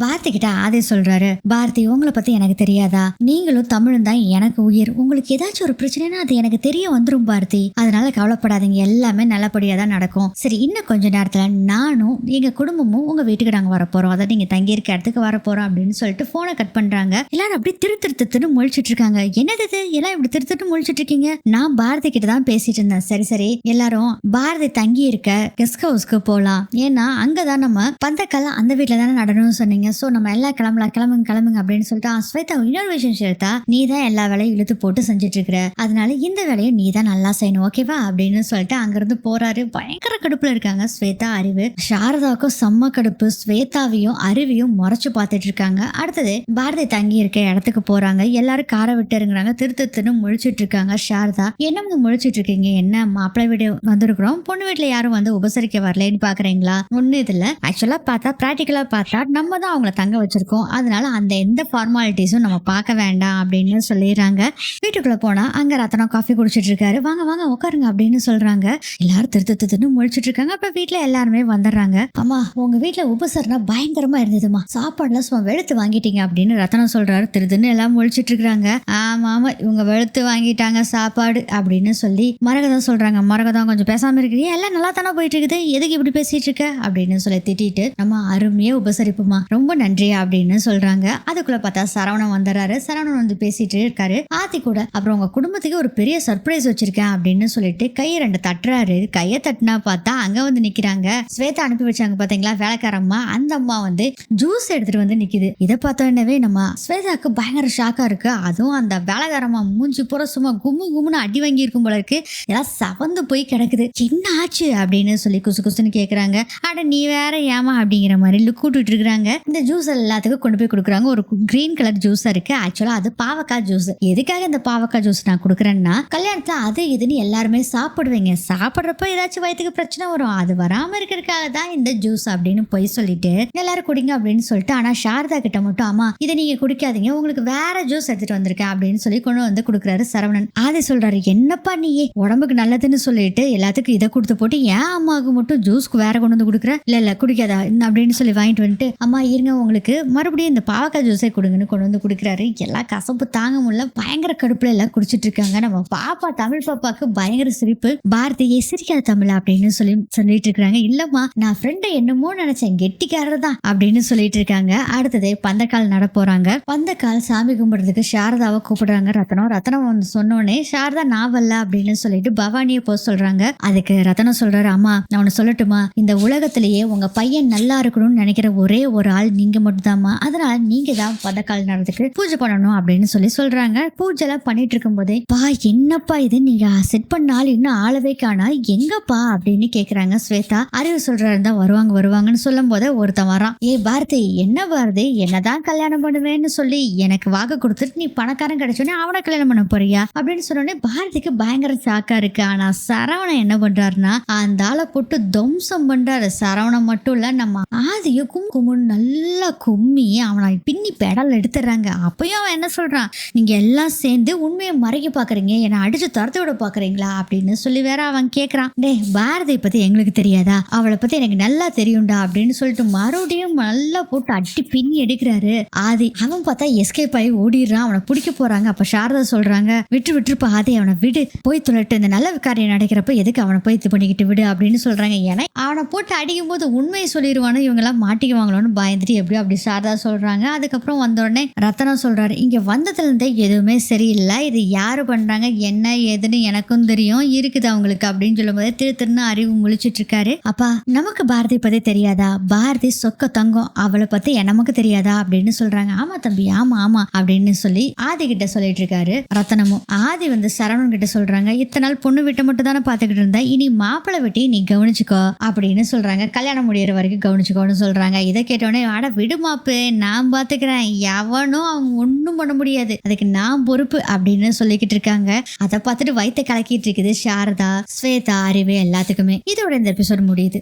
பாரதி கிட்ட ஆதி சொல்றாரு. பாரதி உங்களை பத்தி எனக்கு தெரியாதா? நீங்களும் தமிழும் தான் எனக்கு உயிர். உங்களுக்கு ஏதாச்சும் ஒரு பிரச்சனைனா அது எனக்கு தெரிய வந்துடும் பாரதி. அதனால கவலைப்படாதீங்க. எல்லாமே நல்லபடியா தான் நடக்கும். சரி இன்னும் கொஞ்ச நேரத்துல நானும் எங்க குடும்பமும் உங்க வீட்டுக்கு நாங்க வர போறோம். அதாவது நீங்க தங்கி இருக்க இடத்துக்கு வர போறோம் அப்படின்னு சொல்லிட்டு போனை கட் பண்றாங்க. எல்லாரும் அப்படியே திரு திரு முழிச்சிட்டு இருக்காங்க. என்னது இது? எல்லாம் இப்படி திரு முழிச்சிட்டு இருக்கீங்க? நான் பாரதி கிட்ட தான் பேசிட்டு இருந்தேன். சரி சரி. எல்லாரும் பாரதி தங்கி இருக்க கெஸ்ட் ஹவுஸ்க்கு போலாம். ஏன்னா அங்கதான் நம்ம பந்தக்கால அந்த வீட்டுல தானே நடணும்னு சொன்னீங்க. சோ நம்ம எல்லாம் கிளம்பலாம் கிளம்புங்க கிளம்புங்க அப்படின்னு சொல்லிட்டு ஸ்வேதா இன்னொரு விஷயம் சேர்த்தா நீ தான் எல்லா வேலையும் இழுத்து போட்டு செஞ்சுட்டு இருக்கிற அதனால இந்த வேலையை நீ தான் நல்லா செய்யணும் ஓகேவா அப்படின்னு சொல்லிட்டு அங்கிருந்து போறாரு. பயங்கர கடுப்புல இருக்காங்க ஸ்வேதா அறிவு. சாரதாவுக்கும் செம்ம கடுப்பு. ஸ்வேதாவையும் அருவியும் முறைச்சு பார்த்துட்டு இருக்காங்க அடுத்தது பாரதி தங்கி இருக்க இடத்துக்கு போறாங்க. எல்லாரும் காரை விட்டுருங்கிறாங்க திருத்தத்துன்னு முழிச்சிட்டு இருக்காங்க சாரதா. என்னங்க முழிச்சிட்டு இருக்கீங்க என்ன மாப்பிள்ளை வீடு வந்திருக்கிறோம்? பொண்ணு வீட்டுல யாரும் வந்து உபசரிக்க வரலன்னு பாக்குறீங்களா? ஒண்ணு இதுல ஆக்சுவலா பார்த்தா பிராக்டிக்கலா பார்த்தா நம்ம தான் அவங்கள தங்க வச்சிருக்கோம். அதனால அந்த எந்த ஃபார்மாலிட்டிஸும் நம்ம பார்க்க வேண்டாம் அப்படின்னு சொல்லிடுறாங்க. வீட்டுக்குள்ள போனா அங்க ரத்தனம் காஃபி குடிச்சிட்டு இருக்காரு. வாங்க வாங்க உட்காருங்க அப்படின்னு சொல்றாங்க. எல்லாரும் திருத்து திருத்துன்னு முழிச்சிட்டு இருக்காங்க. அப்ப வீட்டுல எல்லாருமே வந்துடுறாங்க. அம்மா உங்க வீட்டுல உபசரணா பயங்கரமா இருந்ததுமா சாப்பாடுலாம் சும்மா வெளுத்து வாங்கிட்டீங்க அப்படின்னு ரத்தனம் சொல்றாரு. திருதுன்னு எல்லாம் முழிச்சிட்டு இருக்காங்க. ஆமா ஆமா இவங்க வெளுத்து வாங்கிட்டாங்க சாப்பாடு அப்படின்னு சொல்லி மரகதம் சொல்றாங்க. மரகதம் கொஞ்சம் பேசாம இருக்கிறீங்க எல்லாம் நல்லா தானே போயிட்டு இருக்குது. எதுக்கு இப்படி பேசிட்டு இருக்க? அப்படின்னு சொல்லி திட்டிட்டு நம்ம அருமையாக உபசரிப்புமா. ரொம்ப ரொம்ப நன்றி அப்படின்னு சொல்றாங்க. அதுக்குள்ள பார்த்தா சரவணன் வந்துடுறாரு. சரவணன் வந்து பேசிட்டு இருக்காரு. ஆத்தி கூட அப்புறம் உங்க குடும்பத்துக்கு ஒரு பெரிய சர்ப்ரைஸ் வச்சிருக்கேன் அப்படின்னு சொல்லிட்டு கையை ரெண்டு தட்டுறாரு. கையை தட்டினா பார்த்தா அங்க வந்து நிக்கிறாங்க. ஸ்வேதா அனுப்பி வச்சாங்க பாத்தீங்களா வேலைக்காரம்மா. அந்த அம்மா வந்து ஜூஸ் எடுத்துட்டு வந்து நிக்குது. இதை பார்த்தோன்னவே நம்ம ஸ்வேதாக்கு பயங்கர ஷாக்கா இருக்கு. அதுவும் அந்த வேலைக்காரம்மா மூஞ்சி பூரா சும்மா கும்மு கும்முன்னு அடி வாங்கி இருக்கும் போல இருக்கு. எல்லாம் சவந்து போய் கிடக்குது. என்ன ஆச்சு? அப்படின்னு சொல்லி குசு குசுன்னு கேக்குறாங்க. அட நீ வேற ஏமா அப்படிங்கிற மாதிரி லுக் விட்டுட்டு இருக்கிறாங்க இந்த ஜூஸ் எல்லாத்துக்கும் கொண்டு போய் கொடுக்குறாங்க. ஒரு கிரீன் கலர் ஜூஸா இருக்கு. ஆக்சுவலா அது பாவக்காய் ஜூஸ் எதுக்காக இந்த பாவக்காய் ஜூஸ் நான் கொடுக்குறேன்னா கல்யாணத்துல அது இதுன்னு எல்லாருமே சாப்பிடுவீங்க. சாப்பிட்றப்ப ஏதாச்சும் வயிற்றுக்கு பிரச்சனை வரும். அது வராம இருக்கிறதுக்காக தான் இந்த ஜூஸ் அப்படின்னு போய் சொல்லிட்டு எல்லாரும் குடிங்க அப்படின்னு சொல்லிட்டு ஆனா சாரதா கிட்ட மட்டும் ஆமா இதை நீங்க குடிக்காதீங்க. உங்களுக்கு வேற ஜூஸ் எடுத்துட்டு வந்திருக்கேன் அப்படின்னு சொல்லி கொண்டு வந்து கொடுக்குறாரு சரவணன். அது சொல்றாரு என்னப்பா நீயே உடம்புக்கு நல்லதுன்னு சொல்லிட்டு எல்லாத்துக்கும் இதை கொடுத்து போட்டு ஏன் அம்மாவுக்கு மட்டும் ஜூஸ்க்கு வேற கொண்டு வந்து கொடுக்குற? இல்ல இல்ல குடிக்காதா அப்படின்னு சொல்லி வாங்கிட்டு வந்துட்டு அம்மா இருங்க உங்களுக்கு மறுபடியும் இந்த பாவக்காய் ஜூஸே கொடுங்கன்னு கொண்டு வந்து கொடுக்குறாரு. எல்லாம் கசப்பு தாங்க முடியல. பயங்கர கடுப்புல எல்லாம் குடிச்சிட்டு இருக்காங்க. நம்ம பாப்பா தமிழ் பாப்பாக்கு பயங்கர சிரிப்பு. பாரதியை சிரிக்காத தமிழ்? அப்படின்னு சொல்லி சொல்லிட்டு இருக்காங்க. இல்லம்மா நான் ஃப்ரெண்டை என்னமோ நினைச்சேன். கெட்டிக்காரர் தான் அப்படின்னு சொல்லிட்டு இருக்காங்க. அடுத்தது பந்தக்கால் நட போறாங்க. பந்தக்கால் சாமி கும்பிடுறதுக்கு சாரதாவை கூப்பிடுறாங்க ரத்னம் ரத்னம் வந்து சொன்னோடனே சாரதா நான் வரல அப்படின்னு சொல்லிட்டு பவானியை போக சொல்றாங்க. அதுக்கு ரத்னம் சொல்றாரு அம்மா நான் உன்னை சொல்லட்டுமா? இந்த உலகத்திலேயே உங்க பையன் நல்லா இருக்கணும்னு நினைக்கிற ஒரே ஒரு ஆள் நீங்கள் மட்டும்தாம்மா. அதனால் நீங்கள் தான் பதக்கால் நடந்துக்கு பூஜை பண்ணணும் அப்படின்னு சொல்லி சொல்கிறாங்க பூஜை எல்லாம் பண்ணிட்டு இருக்கும்போதே பா என்னப்பா இது? நீங்கள் செட் பண்ணால் இன்னும் ஆளவே காணா. எங்கப்பா? அப்படின்னு கேட்குறாங்க ஸ்வேதா. அறிவு சொல்கிறாரு தான் வருவாங்க வருவாங்கன்னு சொல்லும் போதே ஒருத்தன் வரான். ஏ பாரதி என்ன பாரதி? என்னதான் கல்யாணம் பண்ணுவேன்னு சொல்லி எனக்கு வாக்கு கொடுத்துட்டு நீ பணக்காரன் கிடைச்சோடனே அவனை கல்யாணம் பண்ண போறியா? அப்படின்னு சொன்னோடனே பாரதிக்கு பயங்கர சாக்கா இருக்கு. ஆனா சரவணன் என்ன பண்றாருன்னா அந்த ஆளை போட்டு துவம்சம் பண்றாரு. சரவணன் மட்டும் இல்ல நம்ம ஆதியும் கும் நல்ல நல்லா கும்மி அவனை பின்னி பெடல் எடுத்துடுறாங்க. அப்பயும் அவன் என்ன சொல்றான்? நீங்க எல்லாம் சேர்ந்து உண்மையை மறைக்க பாக்குறீங்க. என்னை அடிச்சு துரத்து விட பாக்குறீங்களா? அப்படின்னு சொல்லி வேற அவன் கேட்குறான் டே பாரதியை பத்தி எங்களுக்கு தெரியாதா? அவளை பத்தி எனக்கு நல்லா தெரியும்டா அப்படின்னு சொல்லிட்டு மறுபடியும் நல்லா போட்டு அட்டி பின்னி எடுக்கிறாரு. ஆதி அவன் பார்த்தா எஸ்கேப் ஆகி ஓடிடுறான். அவனை பிடிக்க போறாங்க. அப்போ சாரதா சொல்றாங்க விட்டு விட்டுருப்பா ஆதி அவனை விடு. போய் துளட்டு இந்த நல்ல காரியம் நடக்கிறப்ப எதுக்கு அவனை போய் இது பண்ணிக்கிட்டு விடு? அப்படின்னு சொல்றாங்க. ஏன்னா அவனை போட்டு அடிக்கும் போது உண்மையை சொல்லிடுவானு இவங்கெல்லாம் மாட்டிக்குவாங்களோன்னு பயந்து மாதிரி எப்படியோ அப்படி சாரதா சொல்றாங்க. அதுக்கப்புறம் வந்த உடனே ரத்தனம் சொல்றாரு இங்க வந்ததுல இருந்தே எதுவுமே சரியில்லை. இது யாரு பண்றாங்க? என்ன ஏதுன்னு எனக்கும் தெரியும். இருக்குது அவங்களுக்கு அப்படின்னு சொல்லும்போது திரு திருன்னு அறிவு முழிச்சிட்டு இருக்காரு. அப்பா நமக்கு பாரதி பத்தி தெரியாதா? பாரதி சொக்க தங்கம். அவளை பத்தி நமக்கு தெரியாதா? அப்படின்னு சொல்றாங்க. ஆமா தம்பி ஆமா ஆமா அப்படின்னு சொல்லி ஆதி கிட்ட சொல்லிட்டு இருக்காரு ரத்தனமும். ஆதி வந்து சரவணன் கிட்ட சொல்றாங்க இத்தனை நாள் பொண்ணு விட்ட மட்டும் தானே பாத்துக்கிட்டு இருந்தா? இனி மாப்பிள்ளை வெட்டி நீ கவனிச்சுக்கோ அப்படின்னு சொல்றாங்க. கல்யாணம் முடியற வரைக்கும் கவனிச்சுக்கோன்னு சொல்றாங்க. இதை கேட்டோடனே அட விடுமாப்பு நான் பாத்துக்கிறேன். எவனும் அவங்க ஒன்றும் பண்ண முடியாது. அதுக்கு நான் பொறுப்பு அப்படின்னு சொல்லிக்கிட்டு இருக்காங்க. அதை பார்த்துட்டு வயிற்ற கலக்கிட்டு இருக்குது சாரதா ஸ்வேதா அறிவு எல்லாத்துக்குமே. இதோட இந்த எபிசோட் முடியுது.